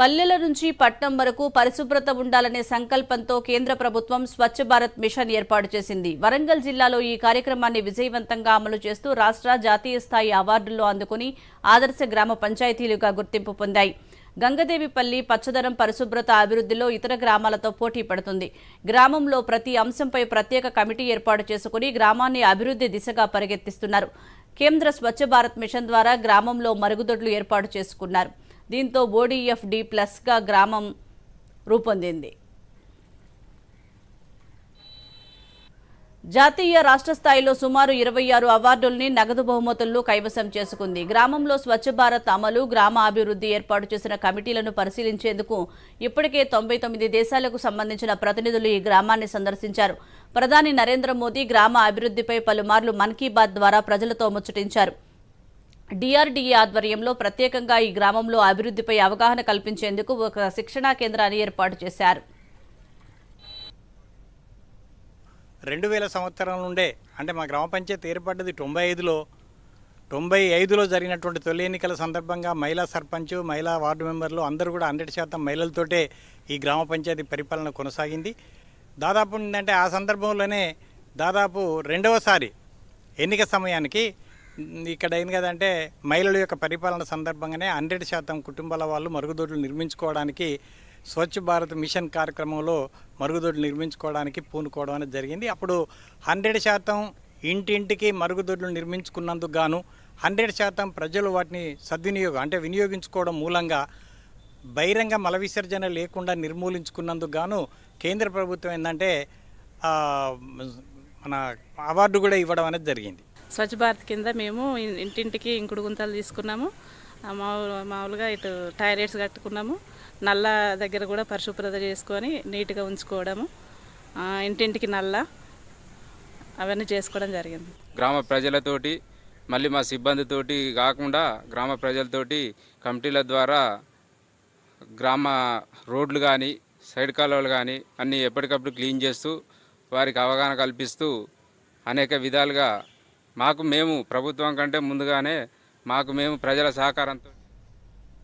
పల్లెల నుంచి పట్నం వరకు పరిశుభ్రత ఉండాలనే సంకల్పంతో కేంద్ర ప్రభుత్వం స్వచ్ఛ భారత్ మిషన్ ఏర్పాటు చేసింది. వరంగల్ జిల్లాలో ఈ కార్యక్రమాన్ని విజయవంతంగా అమలు చేస్తూ రాష్ట్ర జాతీయ స్థాయి అవార్డులు అందుకుని ఆదర్శ గ్రామ పంచాయతీలుగా గుర్తింపు పొందాయి. గంగదేవిపల్లి పచ్చదనం పరిశుభ్రత అభివృద్ధిలో ఇతర గ్రామాలతో పోటీ పడుతుంది. గ్రామంలో ప్రతి అంశంపై ప్రత్యేక కమిటీ ఏర్పాటు చేసుకుని గ్రామాన్ని అభివృద్ధి దిశగా పరిగెత్తిస్తున్నారు. కేంద్ర స్వచ్ఛ భారత్ మిషన్ ద్వారా గ్రామంలో మరుగుదొడ్లు ఏర్పాటు చేసుకున్నారు. దీంతో ఓడీఎఫ్ డి ప్లస్గా గ్రామం రూపొందింది. జాతీయ రాష్ట్ర స్థాయిలో సుమారు ఇరవై ఆరు అవార్డుల్ని నగదు బహుమతుల్లో కైవసం చేసుకుంది. గ్రామంలో స్వచ్ఛ భారత్ అమలు గ్రామ అభివృద్ధి ఏర్పాటు చేసిన కమిటీలను పరిశీలించేందుకు ఇప్పటికే తొంభై తొమ్మిది దేశాలకు సంబంధించిన ప్రతినిధులు ఈ గ్రామాన్ని సందర్శించారు. ప్రధాని నరేంద్ర మోదీ గ్రామ అభివృద్ధిపై పలుమార్లు మన్ కీ బాత్ ద్వారా ప్రజలతో ముచ్చటించారు. డిఆర్డీఏ ఆధ్వర్యంలో ప్రత్యేకంగా ఈ గ్రామంలో అభివృద్ధిపై అవగాహన కల్పించేందుకు ఒక శిక్షణా కేంద్రాన్ని ఏర్పాటు చేశారు. రెండు వేల సంవత్సరం నుండే అంటే మా గ్రామ పంచాయతీ ఏర్పడ్డది తొంభై ఐదులో. తొంభై ఐదులో జరిగినటువంటి తొలి ఎన్నికల సందర్భంగా మహిళా సర్పంచ్ మహిళా వార్డు మెంబర్లు అందరూ కూడా హండ్రెడ్ శాతం మహిళలతోటే ఈ గ్రామ పంచాయతీ పరిపాలన కొనసాగింది. దాదాపు ఏంటంటే ఆ సందర్భంలోనే దాదాపు రెండవసారి ఎన్నిక సమయానికి ఇక్కడ ఏంది కదంటే మహిళల యొక్క పరిపాలన సందర్భంగానే హండ్రెడ్ శాతం కుటుంబాల వాళ్ళు మరుగుదొడ్లు నిర్మించుకోవడానికి స్వచ్ఛ భారత్ మిషన్ కార్యక్రమంలో మరుగుదొడ్లు నిర్మించుకోవడానికి పూనుకోవడం అనేది జరిగింది. అప్పుడు హండ్రెడ్ శాతం ఇంటింటికి మరుగుదొడ్లు నిర్మించుకున్నందుకు గాను హండ్రెడ్ శాతం ప్రజలు వాటిని సద్వినియోగం అంటే వినియోగించుకోవడం మూలంగా బహిరంగ మల విసర్జన లేకుండా నిర్మూలించుకున్నందుకు గాను కేంద్ర ప్రభుత్వం ఏంటంటే మన అవార్డు కూడా ఇవ్వడం అనేది జరిగింది. స్వచ్ఛ భారత్ కింద మేము ఇంటింటికి ఇంకుడు గుంతలు తీసుకున్నాము మామూలుగా ఇటు టాయిలెట్స్ కట్టుకున్నాము. నల్ల దగ్గర కూడా పరిశుభ్రత చేసుకొని నీట్గా ఉంచుకోవడము. ఇంటింటికి నల్ల అవన్నీ చేసుకోవడం జరిగింది. గ్రామ ప్రజలతోటి మళ్ళీ మా సిబ్బందితోటి కాకుండా గ్రామ ప్రజలతోటి కమిటీల ద్వారా గ్రామ రోడ్లు కానీ సైడ్ కాలువలు కానీ అన్నీ ఎప్పటికప్పుడు క్లీన్ చేస్తూ వారికి అవగాహన కల్పిస్తూ అనేక విధాలుగా మాకు మేము ప్రభుత్వం కంటే ముందుగానే మాకు మేము ప్రజల సహకారంతో